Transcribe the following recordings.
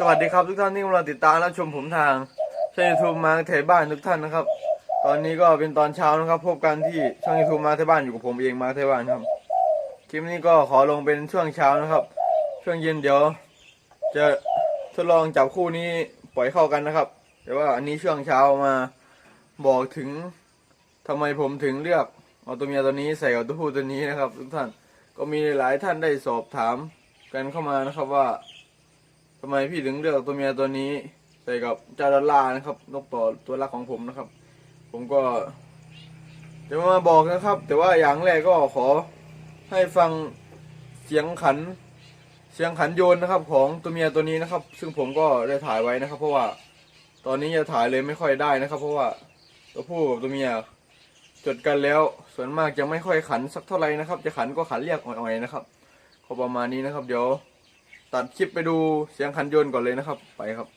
สวัสดีครับทุกท่านที่กำลังติดตามและชมผมทางช่องยูทูบมาเทบ้านทุกท่านนะครับ ตอนนี้ก็เป็นตอนเช้านะครับ พบกันที่ช่องยูทูบมาเทบ้านอยู่กับผมเองมาเทบ้านครับ คลิปนี้ก็ขอลงเป็นช่วงเช้านะครับ ช่วงเย็นเดี๋ยว จะทดลองจับคู่นี้ปล่อยเข้ากันนะครับแต่ว่าอันนี้ช่วงเช้ามาบอกถึงทำไมผมถึงเลือกเอาตัวเมียตัวนี้ใส่กับตัวผู้ตัวนี้นะครับ ทุกท่านก็มีหลายท่านได้สอบถามกันเข้ามานะครับว่า ทำไมพี่ถึงเลือกตัวเมียตัวนี้ใส่กับเจ้าดอลลาร์นะครับนกต่อตัวรักของผมนะครับ ผมก็ จะมาบอกนะครับ แต่ว่าอย่างแรกก็ขอให้ฟังเสียงขันเสียงขันโยนนะครับ ของตัวเมียตัวนี้นะครับ ซึ่งผมก็ได้ถ่ายไว้นะครับ เพราะว่าตอนนี้จะถ่ายเลยไม่ค่อยได้นะครับ เพราะว่าตัวผู้กับตัวเมียจดกันแล้ว ส่วนมากจะไม่ค่อยขันสักเท่าไหร่นะครับ จะขันก็ขันเรียกอ่อยๆนะครับก็ประมาณนี้นะครับ เดี๋ยว ตัดคลิปไปดูเสียงคันยนต์ก่อนเลยนะครับ ไปครับ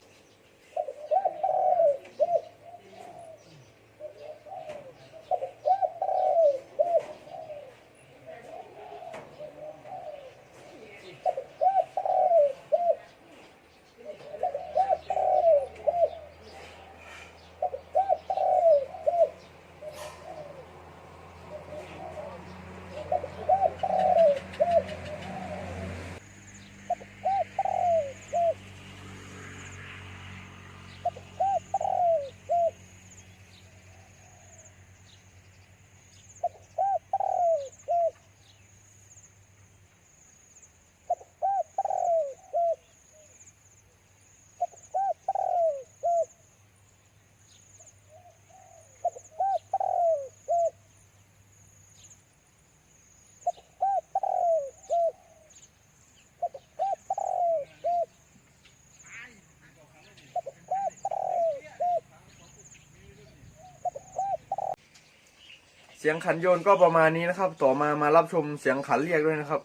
สียงขันโยนก็ประมาณนี้นะครับ ต่อมามารับชมเสียงขันเรียกด้วยนะครับ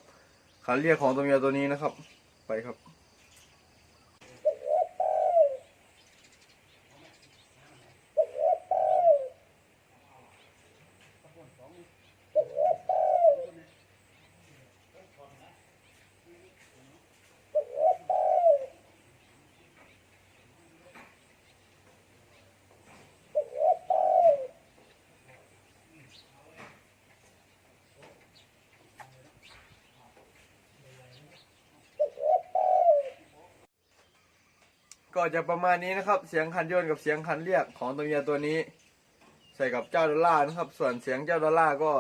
ขันเรียกของตัวเมียตัวนี้นะครับ ไปครับ ก็จะประมาณนี้นะครับ เสียงคันโยนกับเสียงคันเรียกของตัวเมียตัวนี้ ใส่กับเจ้าดอลลาร์นะครับ ส่วนเสียงเจ้าดอลลาร์ก็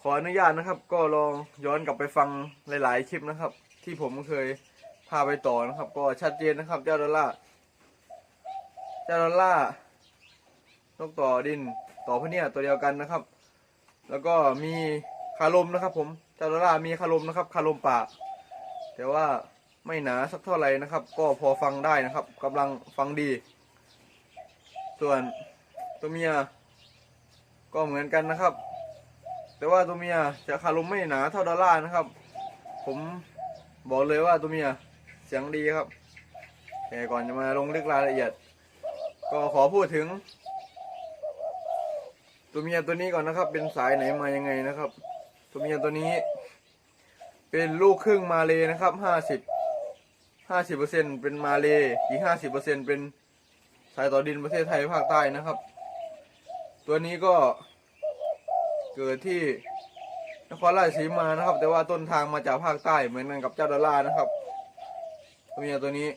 ขออนุญาตนะครับ ก็ลองย้อนกลับไปฟังหลาย ๆ คลิปนะครับ ที่ผมเคยพาไปต่อนะครับ ก็ชัดเจนนะครับ เจ้าดอลลาร์เจ้าดอลลานกต่อดินต่อพเนียตัวเดียวกันนะครับ แล้วก็มีคาลมนะครับ ผมเจ้าดอลลาร์มีคาลมนะครับ คาลมป่าแต่ว่า ไม่หนาสักเท่าไหร่นะครับ ก็พอฟังได้นะครับกำลังฟังดี ส่วนตัวเมีย ก็เหมือนกันนะครับ แต่ว่าตัวเมียจะคารมไม่หนาเท่าดอลลาร์นะครับ ผมบอกเลยว่าตัวเมียเสียงดีครับแต่ก่อนจะมาลงลึกรายละเอียด ก็ขอพูดถึง ตัวเมียตัวนี้ก่อนนะครับ เป็นสายไหนมายังไงนะครับ ตัวเมียตัวนี้ เป็นลูกครึ่งมาเลยนะครับห้าสิบ ห้าสิบเปอร์เซ็นเป็นมาเลอีกห้าสิบเปอร์เซ็นเป็นสายต่อดินประเทศไทยภาคใต้นะครับ ตัวนี้ก็เกิดที่นครราชสีมานะครับ แต่ว่าต้นทางมาจากภาคใต้เหมือนกันกับเจ้าดอลลาร์นะครับ ตัวเมียตัวนี้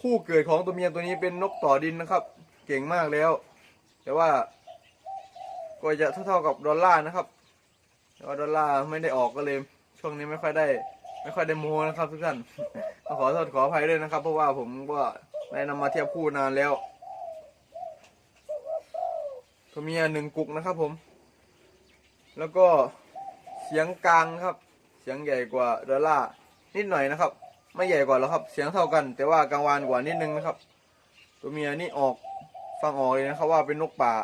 คู่เกิดของตัวเมียตัวนี้เป็นนกต่อดินนะครับ เก่งมากแล้ว แต่ว่า ก็จะเท่าๆกับดอลลาร์นะครับแต่ว่าดอลลาร์ไม่ได้ออกก็เลย ช่วงนี้ไม่ค่อยได้ ไม่ค่อยได้โมนะครับทุกท่านขอโทษขออภัยด้วยนะครับ เพราะว่าผมก็ได้นำมาเทียบคู่นานแล้วตัวเมียหนึ่งกุกนะครับผม แล้วก็เสียงกลางครับ เสียงใหญ่กว่าดอลลานิดหน่อยนะครับ ไม่ใหญ่กว่าหรอกครับ เสียงเท่ากัน แต่ว่ากลางวานกว่านิดนึงนะครับ ตัวเมียนี่ออกฟังออกเลยนะครับว่าเป็นนกป่า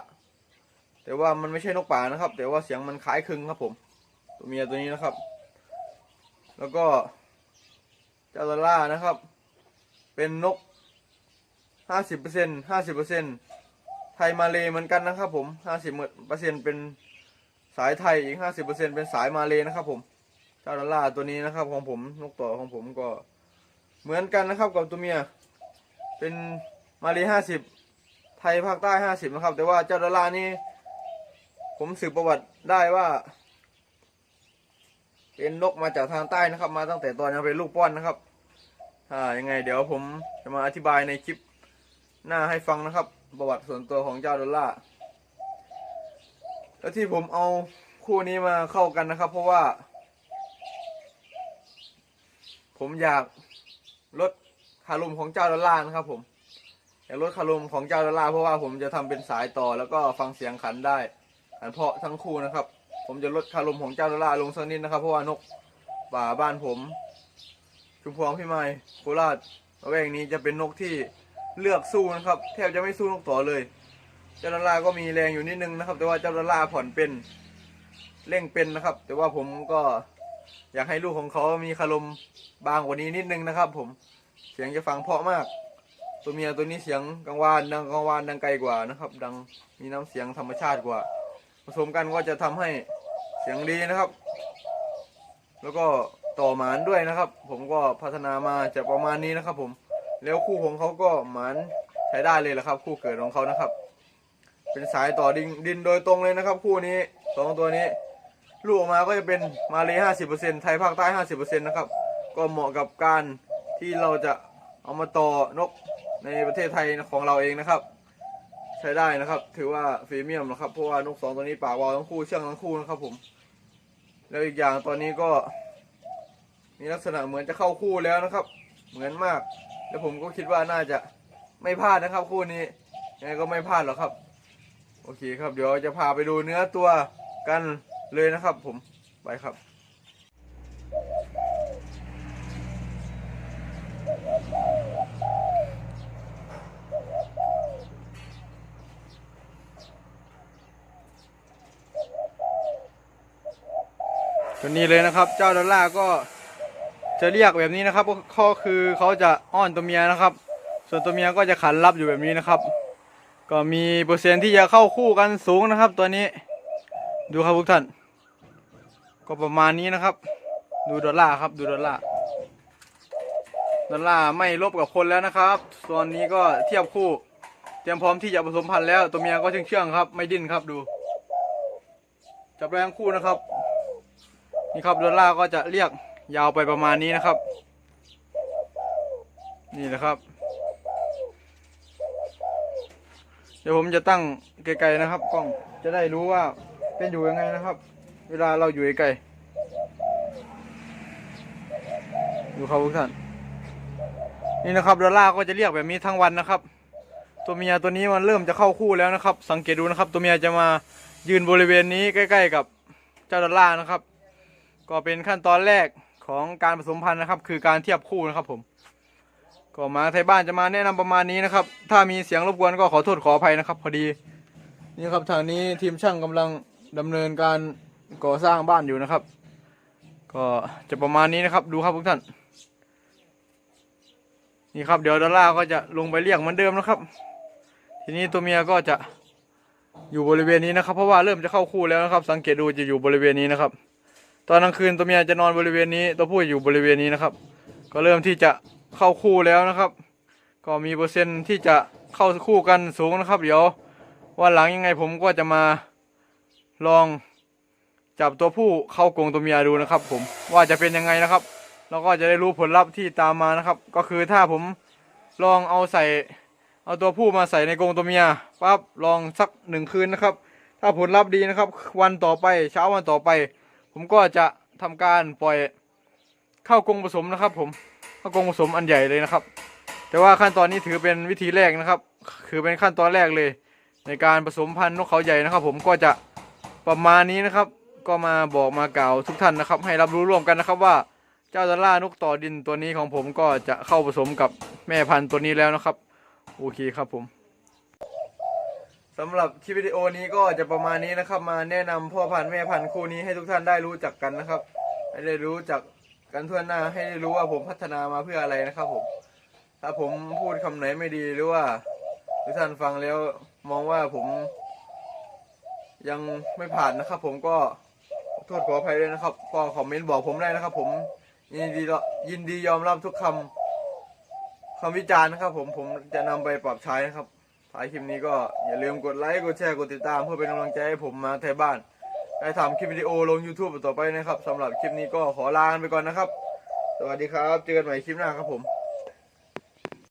แต่ว่ามันไม่ใช่นกป่านะครับ แต่ว่าเสียงมันคล้ายคลึงครับผม ตัวเมียตัวนี้นะครับ แล้วก็เจ้าดอลล่านะครับ เป็นนกห้าสิบเปอร์เซ็นห้าสิบเปอร์เซ็นไทยมาเลยเหมือนกันนะครับ ผมห้าสิบเปอร์เซ็นเป็นสายไทยอีกห้าสิบเปอร์เซ็นเป็นสายมาเลยนะครับ ผม เจ้าดอลล่าตัวนี้นะครับ ของผมนกต่อของผมก็เหมือนกันนะครับกับตัวเมีย เป็นมาเลีห้าสิบไทยภาคใต้ห้าสิบนะครับ แต่ว่าเจ้าดอลลานี่ผมสืบประวัติได้ว่า เป็นนกมาจากทางใต้นะครับ มาตั้งแต่ตอนยังเป็นลูกป้อนนะครับถ้ายังไง เดี๋ยวผมจะมาอธิบายในคลิปหน้าให้ฟังนะครับ ประวัติส่วนตัวของเจ้าดอลล่าแล้วที่ผมเอาคู่นี้มาเข้ากันนะครับ เพราะว่า ผมอยากลดคารุมของเจ้าดอลล่านะครับ ผมอยากลดคารุมของเจ้าดอลล่าเพราะว่าผมจะทำเป็นสายต่อแล้วก็ฟังเสียงขันได้ขันเพาะทั้งคู่นะครับ ผมจะลดคารมของเจ้าดอลลาร์ลงสักนิดนะครับ เพราะว่านกป่าบ้านผมชุมพวงพี่ไม้โคราชละแวกนี้จะเป็นนกที่เลือกสู้นะครับ แทบจะไม่สู้นกต่อเลย เจ้าดอลลาร์ก็มีแรงอยู่นิดนึงนะครับ แต่ว่าเจ้าดอลลาร์ผ่อนเป็นเร่งเป็นนะครับ แต่ว่าผมก็อยากให้ลูกของเขามีคารมบางกว่านี้นิดนึงนะครับ ผมเสียงจะฟังเพาะมาก ตัวเมียตัวนี้เสียงกังวานดังกังวานดังไกลกว่านะครับ ดังมีน้ำเสียงธรรมชาติกว่า ผสมกันก็จะทำให้เสียงดีนะครับ แล้วก็ต่อหมานด้วยนะครับ ผมก็พัฒนามาจะประมาณนี้นะครับ ผมแล้วคู่ของเขาก็หมานใช้ได้เลยแหละครับ คู่เกิดของเขานะครับ เป็นสายต่อดินดินโดยตรงเลยนะครับ คู่นี้สองตัวนี้ ลูกออกมาก็จะเป็นมาเลยห้าสิบเปอร์เซ็นไทยภาคใต้ห้าสิบเปอร์เซ็นนะครับ ก็เหมาะกับการที่เราจะเอามาต่อนกในประเทศไทยของเราเองนะครับ ใช้ได้นะครับ ถือว่าฟรีเมียมนะครับ เพราะว่านกสองตัวนี้ปากวาวทั้งคู่เชื่องทั้งคู่นะครับ ผม แล้วอีกอย่างตอนนี้ก็ มีลักษณะเหมือนจะเข้าคู่แล้วนะครับ เหมือนมาก แล้วผมก็คิดว่าน่าจะไม่พลาดนะครับ คู่นี้ยังไงก็ไม่พลาดหรอกครับ โอเคครับ เดี๋ยวจะพาไปดูเนื้อตัวกันเลยนะครับ ผมไปครับ ตัวนี้เลยนะครับ เจ้าดอลล่าก็จะเรียกแบบนี้นะครับก็คือเขาจะอ้อนตัวเมียนะครับ ส่วนตัวเมียก็จะขันรับอยู่แบบนี้นะครับ ก็มีเปอร์เซ็นที่จะเข้าคู่กันสูงนะครับ ตัวนี้ ดูครับทุกท่าน ก็ประมาณนี้นะครับ ดูดอลล่าครับ ดูดอลล่าดอลล่าไม่ลบกับคนแล้วนะครับส่วนนี้ก็เทียบคู่ เตรียมพร้อมที่จะผสมพันธุ์แล้ว ตัวเมียก็เชื่องเชื่องๆครับ ไม่ดิ้นครับดู จับแรงคู่นะครับ นี่ครับดอลลาก็จะเรียกยาวไปประมาณนี้นะครับ นี่นะครับ เดี๋ยวผมจะตั้งไกลๆนะครับกล้องจะได้รู้ว่าเป็นอยู่ยังไงนะครับ เวลาเราอยู่ไกลดูครับทุกท่านนี่นะครับดอลลาก็จะเรียกแบบนี้ทั้งวันนะครับ ตัวเมียตัวนี้มันเริ่มจะเข้าคู่แล้วนะครับ สังเกตดูนะครับ ตัวเมียจะมายืนบริเวณนี้ใกล้ ๆ กับเจ้าดอลล่านะครับ ก็เป็นขั้นตอนแรกของการผสมพันธุ์นะครับ คือการเทียบคู่นะครับผม ก็มาไทยบ้านจะมาแนะนำประมาณนี้นะครับ ถ้ามีเสียงรบกวนก็ขอโทษขออภัยนะครับ พอดีนี่ครับทางนี้ทีมช่างกำลังดำเนินการก่อสร้างบ้านอยู่นะครับ ก็จะประมาณนี้นะครับดูครับทุกท่าน นี่ครับเดี๋ยวดอลลาก็จะลงไปเรียกเหมือนเดิมนะครับ ทีนี้ตัวเมียก็จะอยู่บริเวณนี้นะครับ เพราะว่าเริ่มจะเข้าคู่แล้วนะครับ สังเกตดูจะอยู่บริเวณนี้นะครับ ตอนกลางคืนตัวเมียจะนอนบริเวณนี้ ตัวผู้อยู่บริเวณนี้นะครับ ก็เริ่มที่จะเข้าคู่แล้วนะครับ ก็มีเปอร์เซ็นต์ที่จะเข้าคู่กันสูงนะครับ เดี๋ยววันหลังยังไงผมก็จะมาลองจับตัวผู้เข้ากรงตัวเมียดูนะครับ ผมว่าจะเป็นยังไงนะครับแล้วก็จะได้รู้ผลลัพธ์ที่ตามมานะครับ ก็คือถ้าผมลองเอาใส่เอาตัวผู้มาใส่ในกรงตัวเมียปั๊บลองสักหนึ่งคืนนะครับ ถ้าผลลัพธ์ดีนะครับ วันต่อไปเช้าวันต่อไป ผมก็จะทำการปล่อยเข้ากรงผสมนะครับ ผมเข้ากรงผสมอันใหญ่เลยนะครับ แต่ว่าขั้นตอนนี้ถือเป็นวิธีแรกนะครับ คือเป็นขั้นตอนแรกเลย ในการผสมพันธุ์นกเขาใหญ่นะครับ ผมก็จะประมาณนี้นะครับ ก็มาบอกมากล่าวทุกท่านนะครับ ให้รับรู้ร่วมกันนะครับว่าเจ้าดอลลานกต่อดินตัวนี้ของผมก็จะเข้าผสมกับแม่พันธุ์ตัวนี้แล้วนะครับ โอเคครับผม สำหรับคลิปวิดีโอนี้ก็จะประมาณนี้นะครับ มาแนะนำพ่อพันธุ์แม่พันธุ์คู่นี้ให้ทุกท่านได้รู้จักกันนะครับ ให้ได้รู้จักกันทั่วหน้าให้ได้รู้ว่าผมพัฒนามาเพื่ออะไรนะครับผม ถ้าผมพูดคำไหนไม่ดีหรือว่าทุกท่านฟังแล้วมองว่าผม ยังไม่ผ่านนะครับ ผมก็โทษขออภัยด้วยนะครับ ก็คอมเมนต์บอกผมได้นะครับ ผมยินดียินดียอมรับทุกคำคำวิจารณ์นะครับ ผมผมจะนำไปปรับใช้นะครับ ท้ายคลิปนี้ก็อย่าลืมกดไลค์กดแชร์กดติดตามเพื่อเป็นกำลังใจให้ผมมาไทยบ้านได้ทำคลิปวิดีโอลง YouTube ต่อไปนะครับสำหรับคลิปนี้ก็ขอลาไปก่อนนะครับ สวัสดีครับ เจอกันใหม่คลิปหน้าครับผม